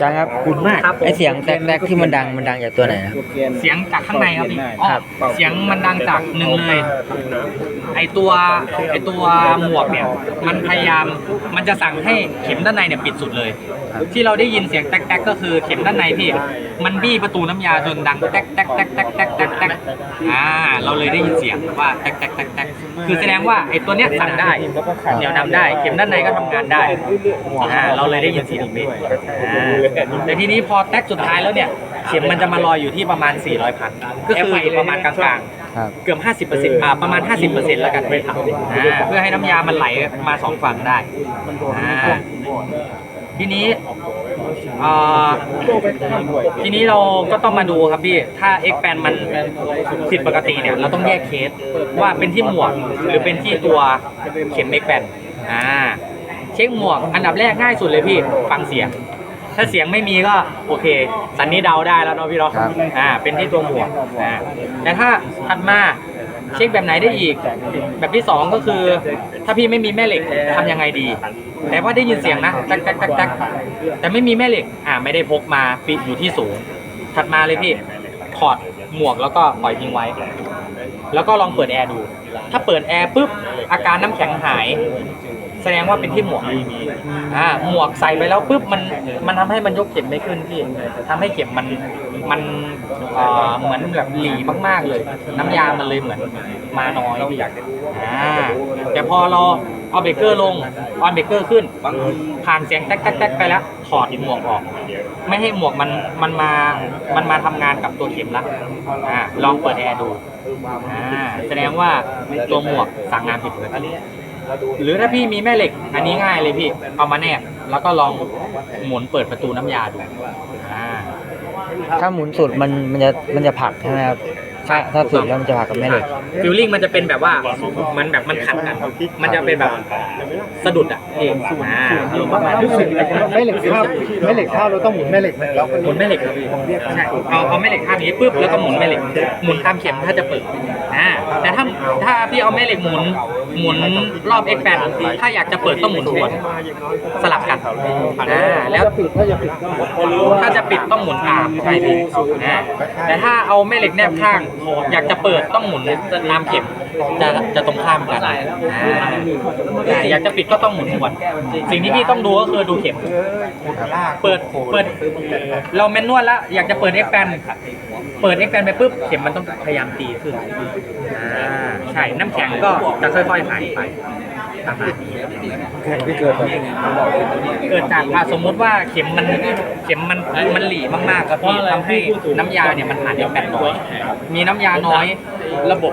จางครับคุณมาก ครับผม ไอเสียงแตกๆที่มันดังมันดังจากตัวไหนนะเสียงจากข้างในครับพี่อ๋อครับ เสียงมันดังจากหนึ่งเลย ไอตัวไอตัวหมวกเนี่ย มันพยายามมันจะสั่งให้เข็มด้านในเนี่ยปิดสุดเลยที่เราได้ยินเสียงแต๊กๆก็คือเข็มด้านในพี่มันบี้ประตูน้ำยาจนดังแต๊กแต๊กแต๊กแต๊กแต๊กแต๊กแต๊กอ่าเราเลยได้ยินเสียงว่าแต๊กแต๊กแต๊กแต๊กคือแสดงว่าไอตัวเนี้ยสั่งได้เหนี่ยวนำได้ เข็มด้านในก็ทำงานได้อ่าเราเลยได้ยินเสียงนี้อ่าแต่ทีนี้พอแต๊กสุดท้ายแล้วเนี่ยเข็มมันจะมาลอยอยู่ที่ประมาณ 400พันก็คืออยู่ประมาณกลางๆครับเกือบ50%อ่าประมาณ 50%แล้วกันไม่ทำอ่าเพื่อให้น้ำยามันไหลมาสองฝั่งได้อ่าทีนี้อ่าทีนี้เราก็ต้องมาดูครับพี่ ถ้า X แปนมันผิดปกติเนี่ย เราต้องแยกเคสว่าเป็นที่หมวกหรือเป็นที่ตัวเข็ม X แปนอ่า เช็คหมวกอันดับแรกง่ายสุดเลยพี่ ฟังเสียง ถ้าเสียงไม่มีก็โอเค สันนี้เดาได้แล้วเนาะพี่เนาะครับอ่าเป็นที่ตัวหมวกอ่าแต่ถ้าถัดมาเช็คแบบไหนได้อีก แบบที่สองก็คือ ถ้าพี่ไม่มีแม่เหล็กทำยังไงดี แต่ว่าได้ยินเสียงนะตักตักตักตักแต่ไม่มีแม่เหล็กอ่าไม่ได้พกมาปิดอยู่ที่สูง ถัดมาเลยพี่ถอดหมวกแล้วก็ปล่อยทิ้งไว้ แล้วก็ลองเปิดแอร์ดู ถ้าเปิดแอร์ปุ๊บอาการน้ำแข็งหายแส ดงว่าเป็นที่หมวกอ่าหมวกใส่ไปแล้วปุ๊บมันมันทำให้มันยกเข็มไม่ขึ้นพี่ทำให้เข็มมันมันเอ่อเหมือนแบบหลีมากๆเลย น้ำยามันเลยเหมือนมาน้อยพี่อ่าแต่พอเราเอาเบรกเกอร์ลงออนเบรกเกอร์ขึ้นผ่านเสียงแต๊กแต๊กแต๊กไปแล้วถอดหมวกออก ไม่ให้หมวกมันมันมามันมาทำงานกับตัวเข็มละอ่าลองเปิดแอร์ดูอ่าแสดงว่าตัวหมวกสั่งงานผิดปกติ หรือถ้าพี่มีแม่เหล็ก อันนี้ง่ายเลยพี่เอามาแนบแล้วก็ลองหมุนเปิดประตูน้ำยาดูอ่าถ้าหมุนสุดมันมันจะมันจะผลักใช่ไหมครับ ถ้าถ้าสุดแล้วมันจะผลักกับแม่เหล็กฟิลลิ่งมันจะเป็นแบบว่ามันแบบมันขัดกันมันจะเป็นแบบสะดุดอะเองอ่าอารมณ์ประมาณนั้นแม่เหล็กข้าวแม่เหล็กข้าวเราต้องหมุนแม่เหล็กไหมแล้วหมุนแม่เหล็กครับพี่ใช่เอาเอาแม่เหล็กท่านี้ปุ๊บแล้วก็หมุนแม่เหล็กหมุนตามเข็มถ้าจะเปิดอ่าแต่ถ้าถ้าพี่เอาแม่เหล็กหมุนหมุนรอบ X แปดถ้าอยากจะเปิดต้องหมุนทวนสลับกันอ่าแล้วปิดถ้าจะปิดก็หมุนถ้าจะปิดต้องหมุนตามใช่พี่อ่าแต่ถ้าเอาแม่เหล็กแนบข้างอยากจะเปิดต้องหมุนตามเข็มจะจะตรงข้ามกันอ่าอ่าอยากจะปิดก็ต้องหมุนทวนสิ่งที่พี่ต้องดูก็คือดูเข็ม เปิดเปิด เราแมนนวลแล้วอยากจะเปิด X แปนเปิด X แปนไปปุ๊บเข็มมันต้องพยายามตีขึ้นอ่าใช่น้ำแข็งก็จะค่อยๆหายไป ประมาณนี้ที่เกิดเกิดจากว่าสมมุติว่าเข็มมันเข็มมันมันหลีมากๆครับพี่ทำให้น้ำยาเนี่ยมันผ่านเอฟแปดน้อยมีน้ำยาน้อยระบบ